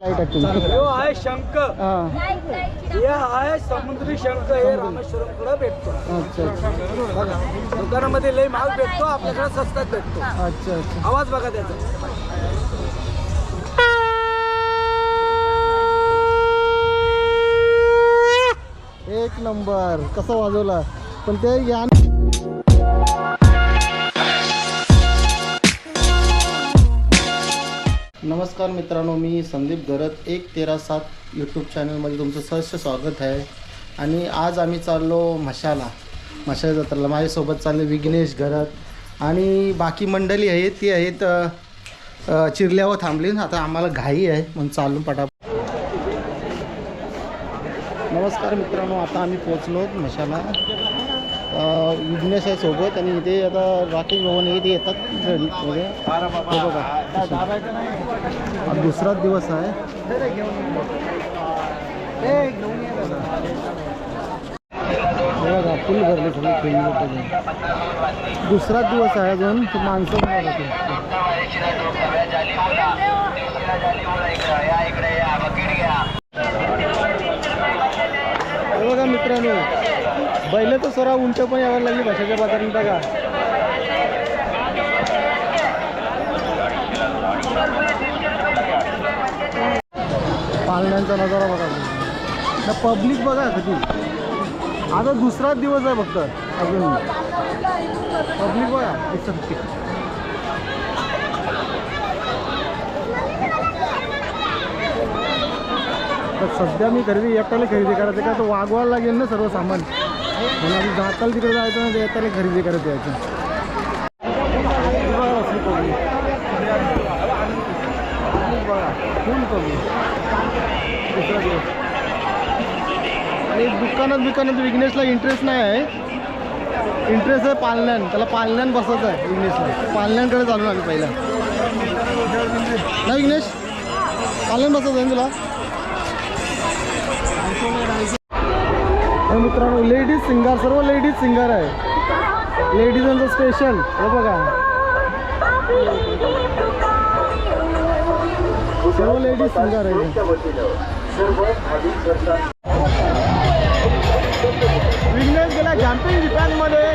आहे तुमची. यो आहे शंख. हां. आहे समुद्री शंख. हे रामेश्वरमकडे भेटतो दुकानामध्ये लय माल भेटतो आपल्याकडे स्वस्तात भेटतो. अच्छा अच्छा. आवाज बघा त्याचा. एक नंबर. कसं वाजवला? पण ते या नमस्कार मित्रांनो मी संदीप गरत एक तेरा सात यूट्यूब चॅनलमध्ये तुमचं सहर्ष स्वागत आहे. आणि आज आम्ही चाललो मशाला मशाला जत्राला माझ्यासोबत चालले विघ्नेश घरत आणि बाकी मंडळी आहेत ती आहेत चिरल्यावर थांबली. आता आम्हाला घाई आहे म्हणून चालून पटा नमस्कार मित्रांनो आता आम्ही पोचलो मशाला विघ्नेश सोबत आणि इथे आता राकेश भवन हे इथे येतात हे दुसराच दिवस आहे बघा फुल भरले सगळे लोकं. दुसराच दिवस आहे अजून माणसं. बघा मित्रांनो बैल तर सरा उंट पण यावं लागली भाषेच्या बाजारात बघा. पाळण्यांचा नजारा बघा. ना पब्लिक बघा किती आता दुसराच दिवस आहे फक्त अजून. पब्लिक बघा. दिसत तर सध्या मी खरेदी एकट्याला खरेदी करायचं का? तर वागवायला लागेल ना सर्व सामान म्हणून आम्ही जाताल तिकडे जायचं म्हणजे ना येताला खरेदी करत यायचं. आणि दुकानात दुकानात विघ्नेशला इंटरेस्ट नाही आहे. इंटरेस्ट आहे पालण्यान. त्याला पालण्यान बसायचं आहे विघ्नेशला. पालण्यांकडे चालू आम्ही पहिला. नाही विघ्नेश? पालन बसायचं आहे तुला? मित्रांनो लेडीज सिंगर सर्व लेडीज सिंगर आहे. लेडीजांचं स्पेशल हे बघा. सर्व लेडीज सिंगर आहे. विघ्नेश गेला जॅम्पिंग जिपानमध्ये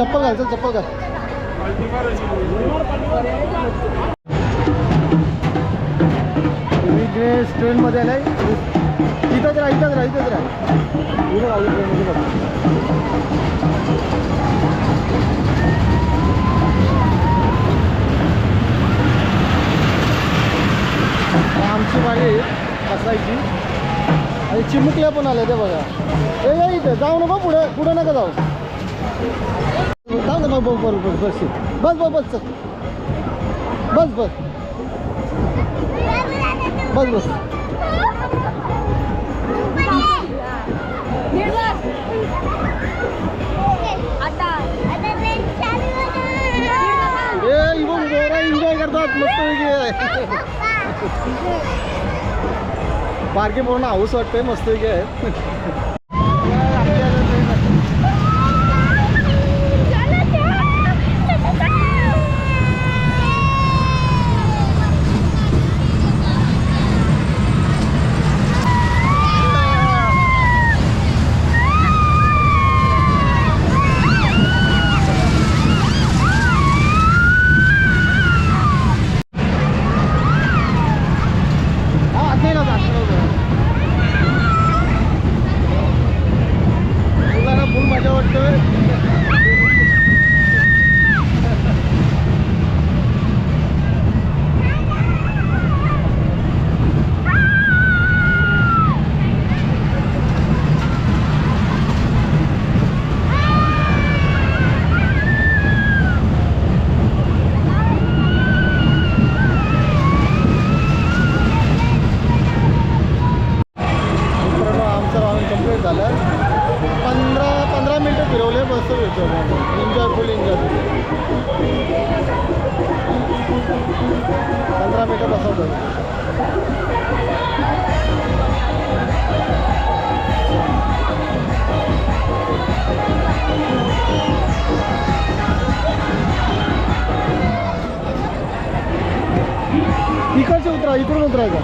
चप्पल घाल चल चप्पल घाल. विघ्नेश ट्रेनमध्ये आलाय इथंच राहा इथंच राहा इथंच राहा. इथं राहू ट्रेनमध्ये बघ आमची मागे असायची आणि चिमुकल्या पण आल्या ते बघा. ए या इथं जाऊ नका पुढे पुढे नका जाऊ. जाऊ थांब थांब बस बस बस बस बस बस बस. बस बस एन्जॉय करतात मस्त वेगळी बारके पूर्ण हाऊस वाटतंय मस्त वेगळी आहे. इकडून उतरायचं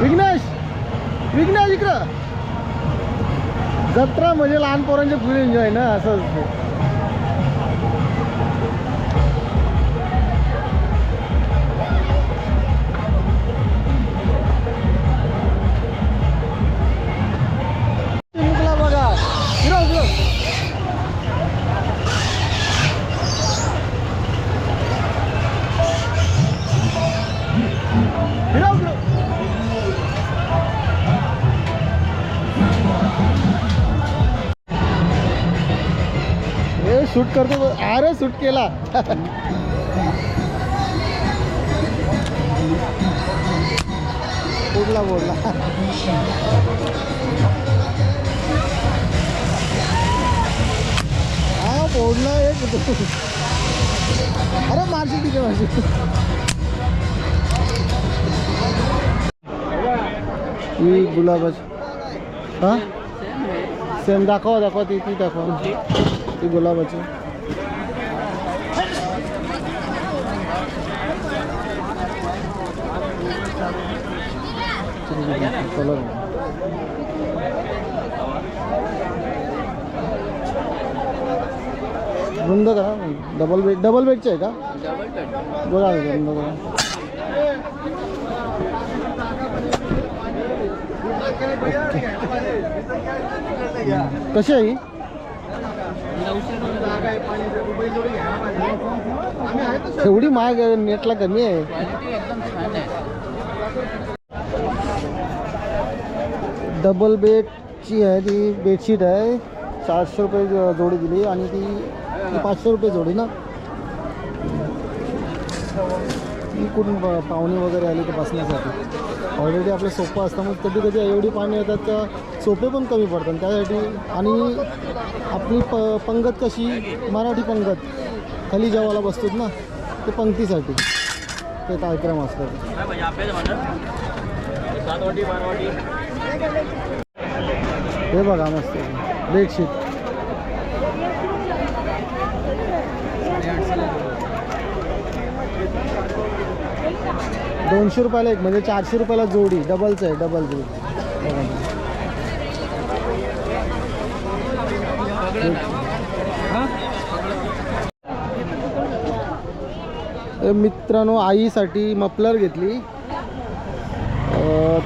विघ्नेश! विघ्नेश इकडं! जत्रा म्हणजे लहान पोरांचे फुल एन्जॉय ना असं असतं. शूट करतो अरे शूट केला. बोडला बोडला हा बोडला एक. अरे मारशी तिथे मारशी ही गुलाबाची. हा? सेम दाखवा दाखवा ती ती दाखवा. ती गुलाबाची. कलर रुंद का डबल बेड डबल बेडचे आहे का बघा रुंद बघा कशी आहे ही एवढी महाग नेटला कमी आहे डबल बेडची आहे ती बेडशीट आहे. चारशे रुपये जोडी दिली आणि ती पाचशे रुपये जोडी ना. ती कुठून प- पाहुणे वगैरे आली तर बसण्यासाठी. ऑलरेडी आपलं सोपं असतं मग कधी कधी एवढी पाणी येतात तर सोपे पण कमी पडतात. त्यासाठी आणि आपली प पंगत कशी मराठी पंगत खाली जेवायला बसतात ना ते पंक्तीसाठी. ते कार्यक्रम असतात. हे बघा मस्त. बेडशीट. दोनशे रुपयाला एक म्हणजे चारशे रुपयाला जोडी. डबलचं आहे डबल जोडी. मित्रांनो आईसाठी मफलर घेतली.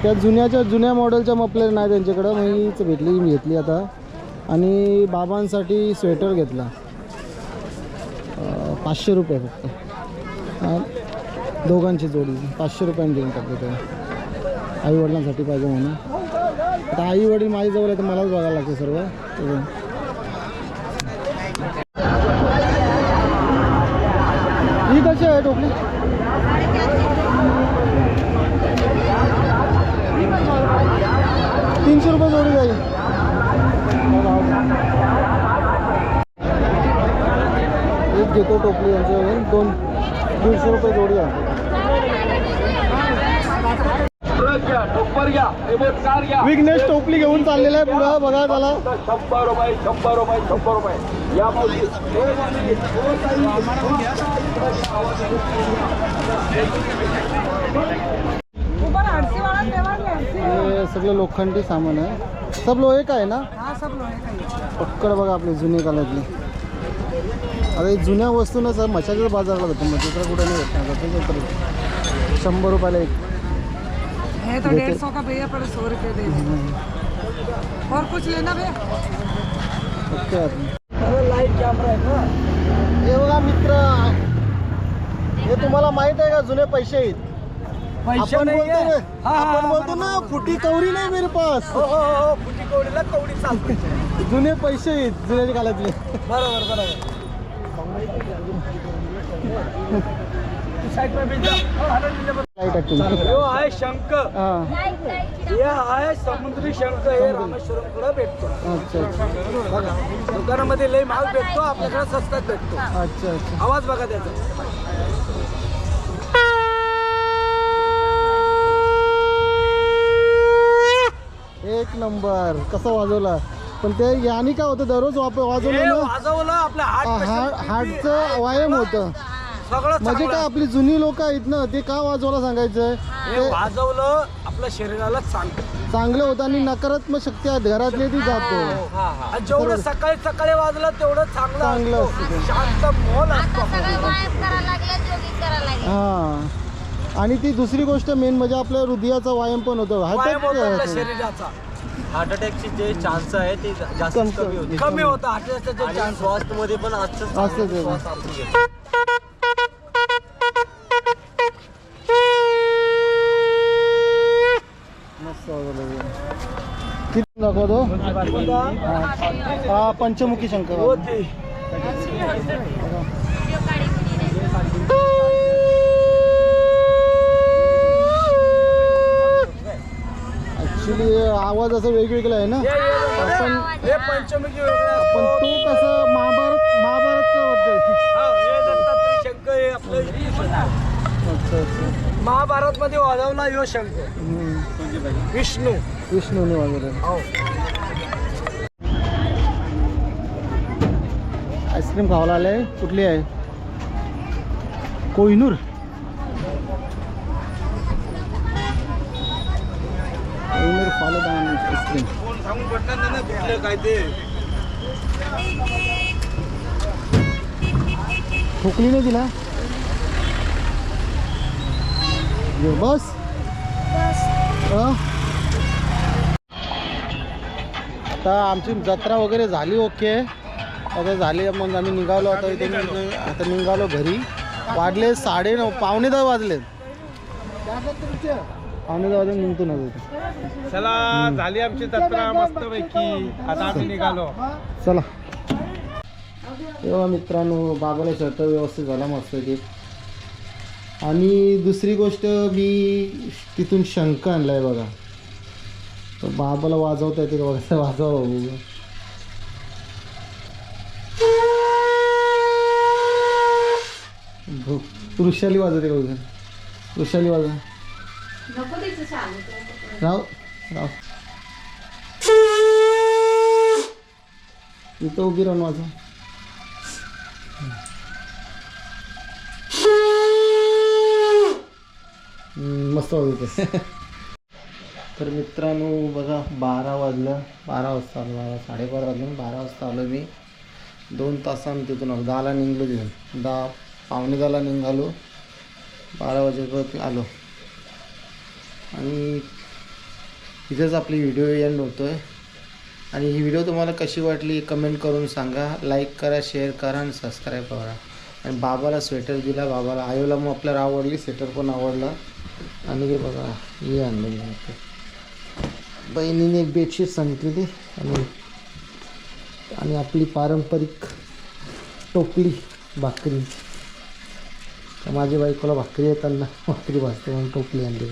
त्या जुन्याच्या जुन्या मॉडेलच्या मफलर नाही त्यांच्याकडं. मग हीच भेटली मी घेतली आता. आणि बाबांसाठी स्वेटर घेतला. पाचशे रुपये फक्त. दोघांची जोडी. पाचशे रुपयाने देऊन टाकले ते आई वडिलांसाठी पाहिजे म्हणून. आता आई वडील माझ्याजवळ आहे तर मलाच बघायला लागते सर्व. ही कशी आहे टोपली? तीनशे रुपये जोडी जाईल. एक घेतो टोपली यांच्याकडून दोन दीडशे रुपये जोडी आहे. विघ्नेश टोपली घेऊन चाललेला आहे पुढं. बघा त्याला. शंभर रुपये शंभर रुपये शंभर रुपये. या मुली हे सगळं लोखंडी सामान आहे. सब लोहे का आहे ना? पक्कड बघा आपले जुने काळातले आता हे जुन्या वस्तूनच मशाच्या बाजारला जातो मग तिकडे कुठे नाही भेटणार. आता तर शंभर रुपयाला एक. है तो देते- डेढ़ सौ का भैया पर सौ रुपये दे. दे और कुछ लेना भैया? ओके लाइट कॅमेरा आहे ना. हे बघा मित्र. हे तुम्हाला माहीत आहे का जुने पैसे आहेत? पैसे आपण नाही बोलतो. ना आपण बोलतो ना फुटी कवरी नाही मेरे पास. हो हो हो फुटी कवडीला कवडी चालते. जुने पैसे आहेत जुन्या काळातले. बरोबर बरोबर. यो आहे शंख. हा. आहे समुद्री शंख. हे रामेश्वरमकडे भेटतो. दुकानामध्ये लय माल भेटतो आपल्याकडे स्वस्तात भेटतो. अच्छा अच्छा. आवाज बघा त्याचा. एक नंबर. कसं वाजवला? पण ते याने काय होतं दररोज वाप हे वाजवलं ना वाजवलं हा- हार्ट हार्ट हार्टचं व्यायाम होतं. सगळं म्हणजे चांगलं. काय आपली जुनी लोक आहेत ना ते का वाजवायला सांगायचं? हे ते वाजवलं आपल्या शरीराला चांगलं. चांगलं होतं आणि नकारात्मक शक्ती आहेत घरातली ती जातो. आणि जेवढं सकाळी सकाळी वाजलं तेवढं चांगलं चांगलं असतं. असतं ते. शांत मोल असतो आता सगळं व्यायाम करायला लागले जॉगिंग करायला लागले. हा. आणि ती दुसरी गोष्ट मेन म्हणजे आपल्या हृदयाचा व्यायाम पण होतो. व्यायाम होतो आपल्या हातात. शरीराचा. हार्ट अटॅकचे जे चान्स आहे ते जास्त कम- कमी होते कमी होतं हार्टचे आणि चान्स श्वासमध्ये पण आजचं ते. श्वास आपण घेतो. मस्त. किती दाखवतो. हा पंचमुखी शंकर होते ऍक्च्युली आवाज असं वेगवेगळा आहे ना. हे- हे- हे. पंचमुखी पण. तो कसं महाभारत महाभारतचं हा, हे हे महाभारत मध्ये वाजवला यो हम्म. विष्णू. विष्णूने हो. आईस्क्रीम खावायला आले कुठली आहे? कोहिनूर. कोहिनूर फालुदा आईस्क्रीम काय ते नाही तिला बस. आता आमची जत्रा वगैरे झाली ओके. आता झाली मग आम्ही निघालो आता इथे आता निघालो घरी. वाजले साडे नऊ पावणे दहा वाजले. वाजले निघतो ना चला झाली आमची जत्रा मस्त पैकी आता आम्ही निघालो. चला. तेव्हा मित्रांनो बाबाला शर्ट व्यवस्थित झाला मस्त ते आणि दुसरी गोष्ट मी तिथून शंख आणलाय बघा. तर बाबाला वाजवता येते का बघा? वाजवा वृषाली वाजवते का बघा? वृषाली वाजवा. राव राव. इथं उभी राहून हम्म, मस्त वाजवते तर मित्रांनो बघा बारा वाजलं. बारा वाजता आलो बारा साडेबारा वाजले. बारा वाजता आलो मी. दोन तासानं तिथून आलो. दहाला निघलो तिथून. दहा पावणे दहाला निघालो. बारा वाजेपर्यंत आलो. आणि इथेच आपली व्हिडिओ एंड होतो आहे आणि ही व्हिडिओ तुम्हाला कशी वाटली कमेंट करून सांगा. लाईक करा शेअर करा आणि सबस्क्राईब करा. आणि बाबाला स्वेटर दिला बाबाला. आयोला मग आपल्याला आवडली स्वेटर पण आवडला. आणि हे बघा हे आणलं बहिणीने एक बेडशीट सांगितलेली. आणि आणि आपली पारंपरिक टोपली भाकरी. तर माझी बायकोला भाकरी येताना भाकरी भाजते म्हणून टोपली आणली